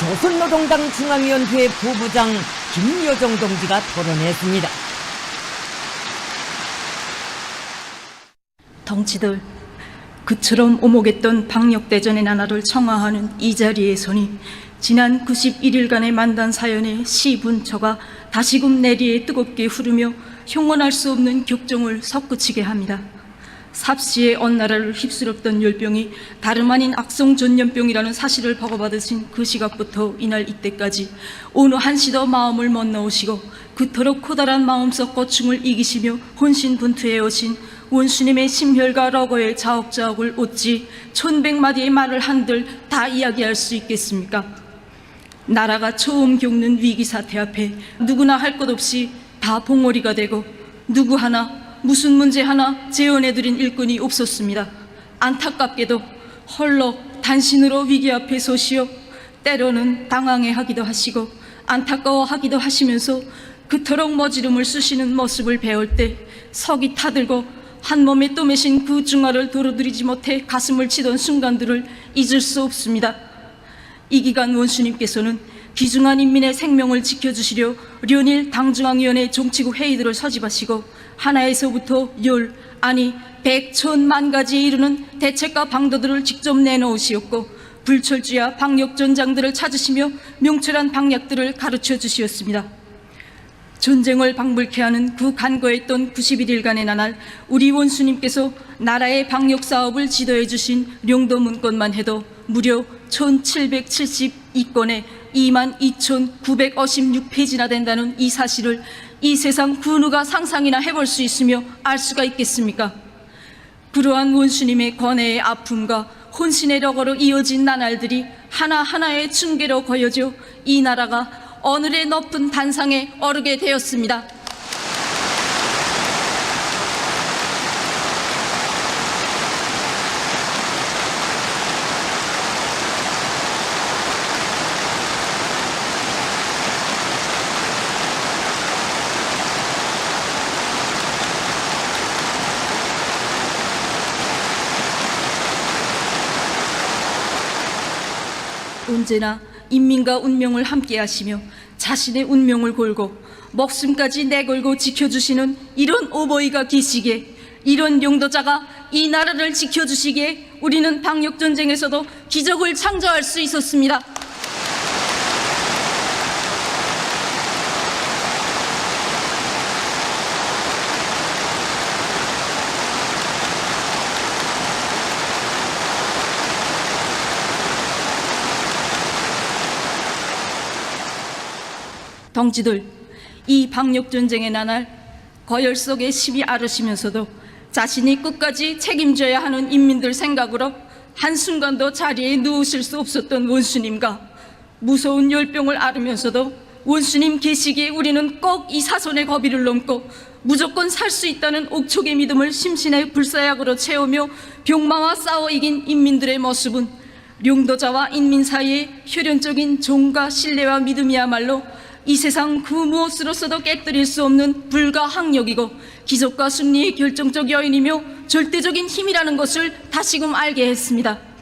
조선노동당 중앙위원회 부부장 김여정 동지가 토론했습니다. 덩치들 그처럼 오목했던 방역대전의 나라를 청하하는 이 자리에 서니 지난 91일간의 만단 사연의 시분처가 다시금 내리에 뜨겁게 흐르며 형언할 수 없는 격정을 섞으치게 합니다. 삽시의 언나라를 휩쓸었던 열병이 다름 아닌 악성 전염병이라는 사실을 보고받으신 그 시각부터 이날 이때까지 어느 한시도 마음을 못 넣으시고 그토록 커다란 마음속 고충을 이기시며 혼신분투해 오신 원수님의 심혈과 러거의 자옥자옥을 어찌 천백마디의 말을 한들 다 이야기할 수 있겠습니까? 나라가 처음 겪는 위기 사태 앞에 누구나 할 것 없이 다 봉오리가 되고 누구 하나 무슨 문제 하나 재현해드린 일꾼이 없었습니다. 안타깝게도 헐러 단신으로 위기 앞에 서시어 때로는 당황해 하기도 하시고 안타까워 하기도 하시면서 그토록 머지름을 쓰시는 모습을 배울 때 석이 타들고 한 몸에 떠매신 그 중화를 도로들이지 못해 가슴을 치던 순간들을 잊을 수 없습니다. 이 기간 원수님께서는 귀중한 인민의 생명을 지켜주시려 련일 당중앙위원회 정치국 회의들을 서집하시고 하나에서부터 열 아니 백천만 가지에 이르는 대책과 방도들을 직접 내놓으시었고 불철주야 방역 전장들을 찾으시며 명철한 방약들을 가르쳐 주시었습니다. 전쟁을 방불케 하는 그 간거했던 91일간의 나날 우리 원수님께서 나라의 방역 사업을 지도해 주신 령도 문건만 해도 무려 1772건에 22,956페이지나 된다는 이 사실을 이 세상 그 누가 상상이나 해볼 수 있으며 알 수가 있겠습니까? 그러한 원수님의 권해의 아픔과 혼신의 력으로 이어진 나날들이 하나하나의 층계로 거여져 이 나라가 오늘의 높은 단상에 오르게 되었습니다. 언제나 인민과 운명을 함께 하시며 자신의 운명을 걸고 목숨까지 내걸고 지켜주시는 이런 오버이가 계시기에 이런 용도자가 이 나라를 지켜주시기에 우리는 방역전쟁에서도 기적을 창조할 수 있었습니다. 동지들, 이 방역 전쟁의 나날 거열 속에 심히 앓으시면서도 자신이 끝까지 책임져야 하는 인민들 생각으로 한순간도 자리에 누우실 수 없었던 원수님과 무서운 열병을 앓으면서도 원수님 계시기에 우리는 꼭 이 사선의 거비를 넘고 무조건 살 수 있다는 옥촉의 믿음을 심신의 불사약으로 채우며 병마와 싸워 이긴 인민들의 모습은 용도자와 인민 사이의 혈연적인 정과 신뢰와 믿음이야말로 이 세상 그 무엇으로서도 깨뜨릴 수 없는 불가항력이고 기적과 승리의 결정적 여인이며 절대적인 힘이라는 것을 다시금 알게 했습니다.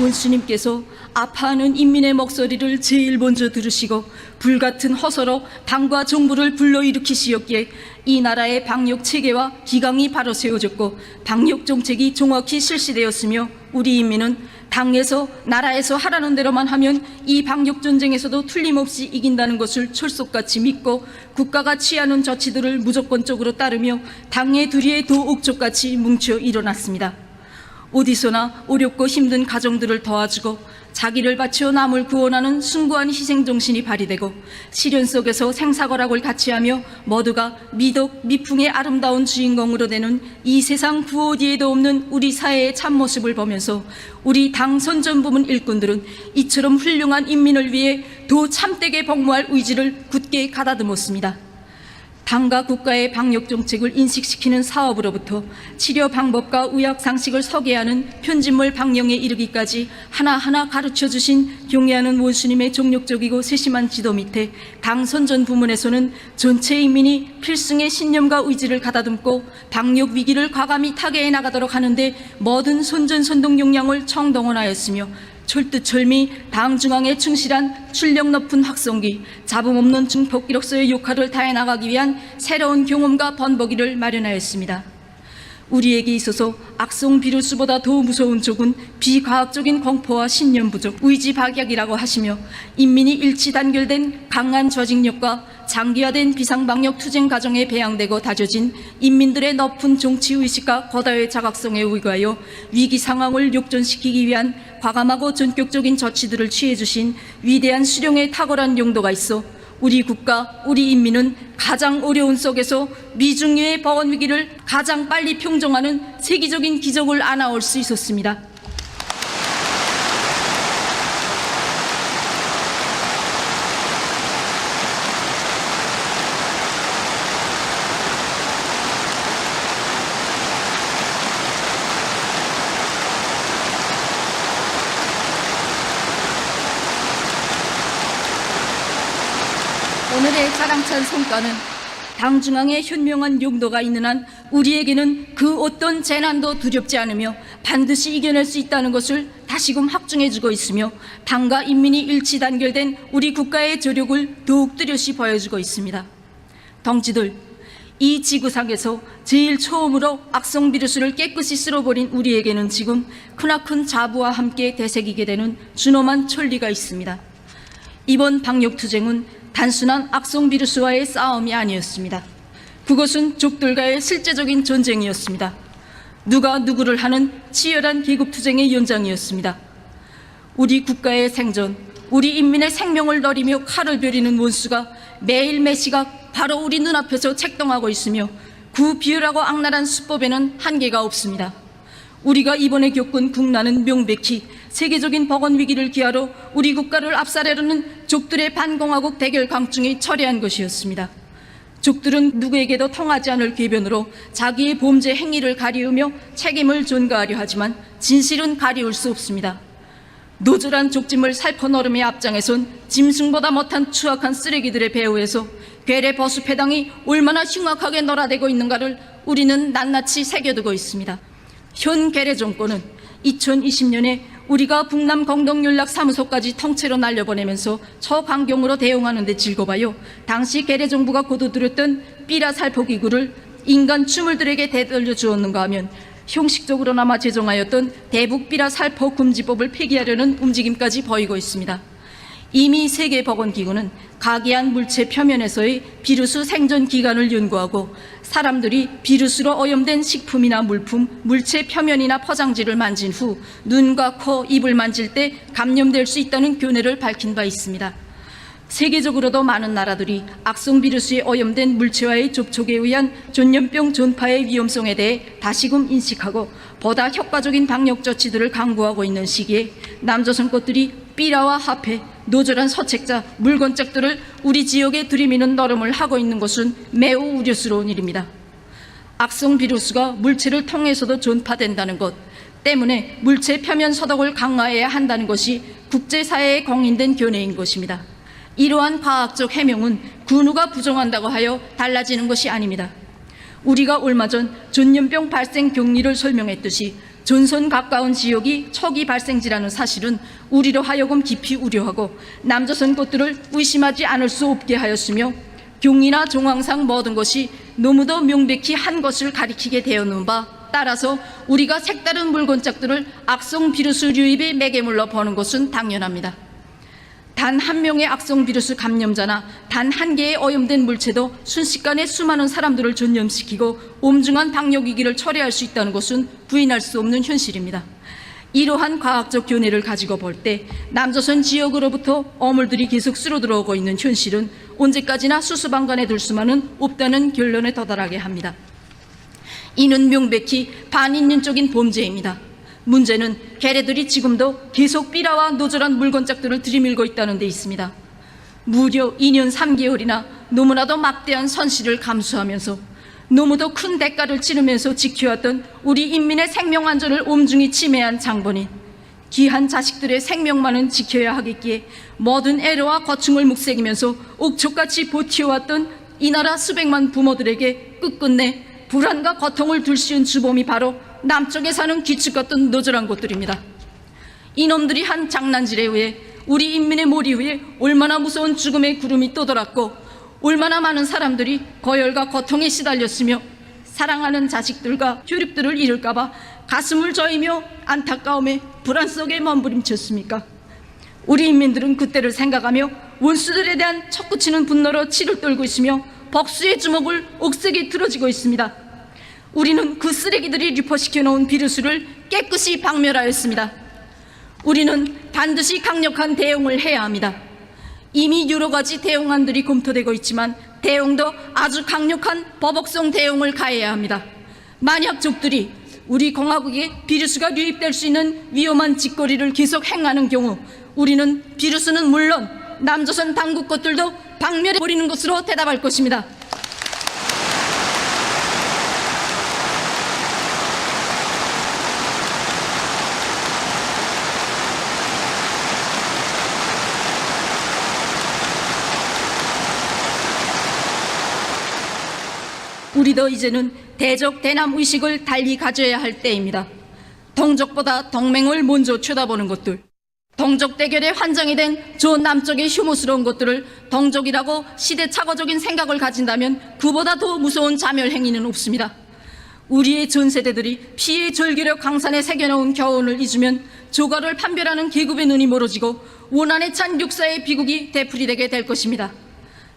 원수님께서 아파하는 인민의 목소리를 제일 먼저 들으시고 불같은 허서로 당과 정부를 불러일으키시었기에 이 나라의 방역 체계와 기강이 바로 세워졌고 방역 정책이 정확히 실시되었으며 우리 인민은 당에서 나라에서 하라는 대로만 하면 이 방역 전쟁에서도 틀림없이 이긴다는 것을 철석같이 믿고 국가가 취하는 조치들을 무조건적으로 따르며 당의 두리에 도옥족같이 뭉쳐 일어났습니다. 어디서나 어렵고 힘든 가정들을 도와주고 자기를 바쳐 남을 구원하는 숭고한 희생 정신이 발휘되고 시련 속에서 생사거락을 같이 하며 모두가 미덕 미풍의 아름다운 주인공으로 되는 이 세상 그 어디에도 없는 우리 사회의 참모습을 보면서 우리 당 선전부문 일꾼들은 이처럼 훌륭한 인민을 위해 더 참되게 복무할 의지를 굳게 가다듬었습니다. 당과 국가의 방역 정책을 인식시키는 사업으로부터 치료 방법과 의학 상식을 소개하는 편집물 방영에 이르기까지 하나하나 가르쳐 주신 경애하는 원수님의 종력적이고 세심한 지도 밑에 당 선전 부문에서는 전체 인민이 필승의 신념과 의지를 가다듬고 방역 위기를 과감히 타개해 나가도록 하는데 모든 선전 선동 역량을 청동원하였으며 철두철미 당 중앙에 충실한 출력 높은 확성기, 잡음 없는 증폭 기록서의 역할을 다해 나가기 위한 새로운 경험과 번복이를 마련하였습니다. 우리에게 있어서 악성 비루스보다 더 무서운 적은 비과학적인 공포와 신념 부족, 의지 박약이라고 하시며 인민이 일치 단결된 강한 조직력과 장기화된 비상방역 투쟁 과정에 배양되고 다져진 인민들의 높은 정치 의식과 거다의 자각성에 의거하여 위기 상황을 역전시키기 위한 과감하고 전격적인 조치들을 취해 주신 위대한 수령의 탁월한 용도가 있어 우리 국가, 우리 인민은 가장 어려운 속에서 미중유의 보건 위기를 가장 빨리 평정하는 세계적인 기적을 안아올 수 있었습니다. 오늘의 자랑찬 성과는 당 중앙에 현명한 용도가 있는 한 우리에게는 그 어떤 재난도 두렵지 않으며 반드시 이겨낼 수 있다는 것을 다시금 확증해주고 있으며 당과 인민이 일치 단결된 우리 국가의 저력을 더욱 뚜렷이 보여주고 있습니다. 동지들, 이 지구상에서 제일 처음으로 악성 비루스를 깨끗이 쓸어버린 우리에게는 지금 크나큰 자부와 함께 되새기게 되는 준엄한 천리가 있습니다. 이번 방역 투쟁은 단순한 악성 비루스와의 싸움이 아니었습니다. 그것은 족들과의 실제적인 전쟁이었습니다. 누가 누구를 하는 치열한 계급 투쟁의 연장이었습니다. 우리 국가의 생존, 우리 인민의 생명을 노리며 칼을 벼리는 원수가 매일 매시각 바로 우리 눈앞에서 책동하고 있으며 그 비열하고 악랄한 수법에는 한계가 없습니다. 우리가 이번에 겪은 국난은 명백히 세계적인 보건 위기를 기하러 우리 국가를 압살하려는 족들의 반공화국 대결 강중이 철회한 것이었습니다. 족들은 누구에게도 통하지 않을 궤변으로 자기의 범죄 행위를 가리우며 책임을 전가하려 하지만 진실은 가리울 수 없습니다. 노절한 족짐을 살포 너름의 앞장에선 짐승보다 못한 추악한 쓰레기들의 배후에서 괴뢰 버수 패당이 얼마나 흉악하게 놀아대고 있는가를 우리는 낱낱이 새겨두고 있습니다. 현 괴뢰 정권은 2020년에 우리가 북남 공동연락사무소까지 통째로 날려보내면서 초강경으로 대응하는 데 즐거워요. 당시 괴뢰 정부가 거두들였던 삐라 살포기구를 인간 추물들에게 되돌려 주었는가 하면 형식적으로나마 제정하였던 대북 삐라 살포 금지법을 폐기하려는 움직임까지 보이고 있습니다. 이미 세계보건기구는 각이한 물체 표면에서의 비루스 생존 기간을 연구하고 사람들이 비루스로 오염된 식품이나 물품, 물체 표면이나 포장지를 만진 후 눈과 코, 입을 만질 때 감염될 수 있다는 교내를 밝힌 바 있습니다. 세계적으로도 많은 나라들이 악성 비루스에 오염된 물체와의 접촉에 의한 전염병 전파의 위험성에 대해 다시금 인식하고 보다 효과적인 방역 조치들을 강구하고 있는 시기에 남조선 것들이 삐라와 화폐, 노절한 서책자, 물건짝들을 우리 지역에 들이미는 노름을 하고 있는 것은 매우 우려스러운 일입니다. 악성 비루스가 물체를 통해서도 전파된다는 것 때문에 물체 표면 소독을 강화해야 한다는 것이 국제사회에 공인된 견해인 것입니다. 이러한 과학적 해명은 군우가 부정한다고 하여 달라지는 것이 아닙니다. 우리가 얼마 전 전염병 발생 경리를 설명했듯이 전선 가까운 지역이 초기 발생지라는 사실은 우리로 하여금 깊이 우려하고 남조선 것들을 의심하지 않을 수 없게 하였으며 경이나 정황상 모든 것이 너무도 명백히 한 것을 가리키게 되었는 바 따라서 우리가 색다른 물건짝들을 악성 비루스 유입의 매개물로 보는 것은 당연합니다. 단 한 명의 악성 비루스 감염자나 단 한 개의 오염된 물체도 순식간에 수많은 사람들을 전염시키고 엄중한 방역 위기를 초래할 수 있다는 것은 부인할 수 없는 현실입니다. 이러한 과학적 견해를 가지고 볼 때 남조선 지역으로부터 어물들이 계속 쓸어 들어오고 있는 현실은 언제까지나 수수방관에 둘 수만은 없다는 결론에 도달하게 합니다. 이는 명백히 반인륜적인 범죄입니다. 문제는 개래들이 지금도 계속 삐라와 노절한 물건짝들을 들이밀고 있다는 데 있습니다. 무려 2년 3개월이나 너무나도 막대한 선실을 감수하면서 너무도 큰 대가를 치르면서 지켜왔던 우리 인민의 생명 안전을 엄중히 침해한 장본인 귀한 자식들의 생명만은 지켜야 하겠기에 모든 애로와 고충을 묵새기면서 옥초같이 버티어왔던 이 나라 수백만 부모들에게 끝끝내 불안과 고통을 둘씌운 주범이 바로 남쪽에 사는 기축 같은 너절한 곳들입니다. 이놈들이 한 장난질에 의해 우리 인민의 머리 위에 얼마나 무서운 죽음의 구름이 떠돌았고 얼마나 많은 사람들이 거열과 고통에 시달렸으며 사랑하는 자식들과 효력들을 잃을까봐 가슴을 저이며 안타까움에 불안 속에 몸부림쳤습니까? 우리 인민들은 그때를 생각하며 원수들에 대한 척구치는 분노로 치를 떨고 있으며 복수의 주먹을 옥색에 틀어지고 있습니다. 우리는 그 쓰레기들이 유포시켜 놓은 비루수를 깨끗이 박멸하였습니다. 우리는 반드시 강력한 대응을 해야 합니다. 이미 여러 가지 대응안들이 검토되고 있지만 대응도 아주 강력한 버벅성 대응을 가해야 합니다. 만약 적들이 우리 공화국에 비루스가 유입될 수 있는 위험한 짓거리를 계속 행하는 경우 우리는 비루스는 물론 남조선 당국 것들도 박멸해 버리는 것으로 대답할 것입니다. 우리도 이제는 대적 대남 의식을 달리 가져야 할 때입니다. 동족보다 동맹을 먼저 쳐다보는 것들, 동족 대결의 환장이 된 저 남쪽의 혐오스러운 것들을 동족이라고 시대착오적인 생각을 가진다면 그보다 더 무서운 자멸 행위는 없습니다. 우리의 전 세대들이 피의 절규력 강산에 새겨놓은 교훈을 잊으면 조가를 판별하는 계급의 눈이 멀어지고 원한에 찬 육사의 비극이 되풀이되게 될 것입니다.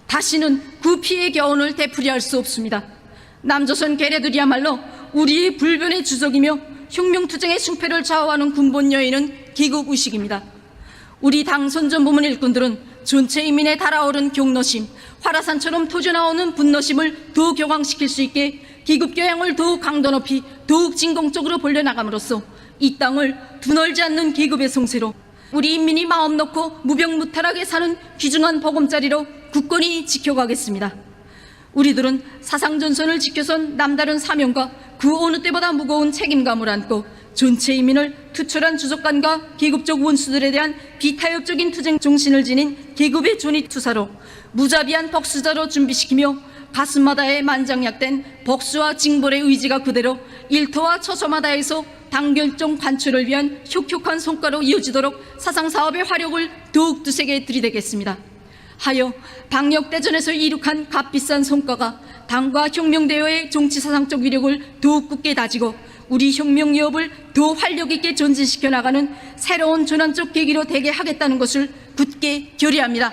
다시는 그 피의 교훈을 되풀이할 수 없습니다. 남조선 괴뢰들이야말로 우리의 불변의 주적이며 혁명투쟁의 승패를 좌우하는 군본 여인은 기국 의식입니다. 우리 당 선전 부문 일꾼들은 전체 인민에 달아오른 경노심, 화라산처럼 터져나오는 분노심을 더 격앙시킬 수 있게 기급 교양을 더욱 강도 높이 더욱 진공적으로 벌려나감으로써 이 땅을 두널지 않는 계급의 성세로 우리 인민이 마음 놓고 무병무탈하게 사는 귀중한 보금자리로 굳건히 지켜가겠습니다. 우리들은 사상전선을 지켜선 남다른 사명과 그 어느 때보다 무거운 책임감을 안고 전체 인민을 투철한 주족관과 계급적 원수들에 대한 비타협적인 투쟁 정신을 지닌 계급의 존입투사로 무자비한 복수자로 준비시키며 가슴마다에 만장약된 복수와 징벌의 의지가 그대로 일터와 처소마다에서 단결정 관철을 위한 혁혁한 성과로 이어지도록 사상사업의 화력을 더욱 두세게 들이대겠습니다. 하여 방역대전에서 이룩한 값비싼 성과가 당과 혁명대회의 정치사상적 위력을 더욱 굳게 다지고 우리 혁명 기업을 더 활력 있게 전진시켜 나가는 새로운 전환적 계기로 되게 하겠다는 것을 굳게 결의합니다.